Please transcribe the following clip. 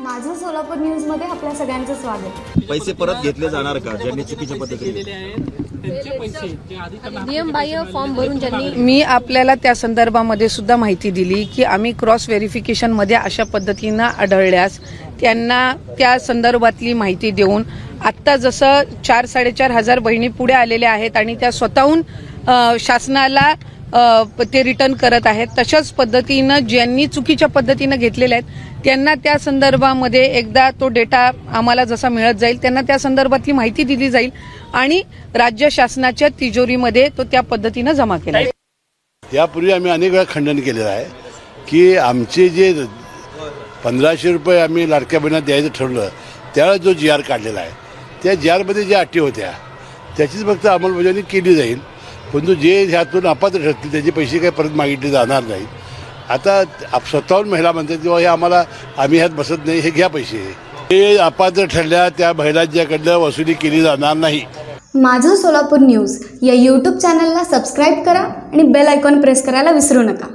माझं सोलापूर न्यूजमध्ये आपल्या सगळ्यांचं स्वागत. पैसे परत घेतले जाणार का? ज्यांनी चुकीच्या पद्धतीने नियमबाह्य फॉर्म भरून ज्यांनी मी आपल्याला त्या संदर्भामध्ये सुद्धा माहिती दिली की आम्ही क्रॉस व्हेरिफिकेशनमध्ये अशा पद्धतीनं आढळल्यास त्यांना त्या संदर्भातली माहिती देऊन आत्ता जसं चार साडेचार हजार बहिणी पुढे आलेल्या आहेत आणि त्या स्वतःहून अ, शासनाला ते रिटर्न करत आहेत तशाच पद्धतीनं ज्यांनी चुकीच्या पद्धतीनं घेतलेल्या आहेत त्यांना त्या संदर्भामध्ये एकदा तो डेटा आम्हाला जसा मिळत जाईल त्यांना त्या संदर्भातली माहिती दिली जाईल आणि राज्य शासनाच्या तिजोरीमध्ये तो त्या पद्धतीनं जमा केला जाईल. यापूर्वी आम्ही अनेक वेळा खंडन केलेलं आहे की आमचे जे पंधराशे रुपये आम्ही लाडक्या बहिणीला द्यायचं ठरलं त्यावेळेस जो जी आर काढलेला आहे त्या जी आरमध्ये ज्या अटी होत्या त्याचीच फक्त अंमलबजावणी केली जाईल परंतु जे ह्यातून अपात्र ठरतील त्याचे पैसे काही परत मागितले जाणार नाहीत. आता स्वतःहून महिला म्हणतात किंवा हे आम्हाला आम्ही ह्यात बसत नाही हे घ्या पैसे. हे अपात्र ठरल्या त्या महिलांच्याकडनं वसुली केली जाणार नाही. माझं सोलापूर न्यूज या यूट्यूब चॅनलला सबस्क्राईब करा आणि बेल आयकॉन प्रेस करायला विसरू नका.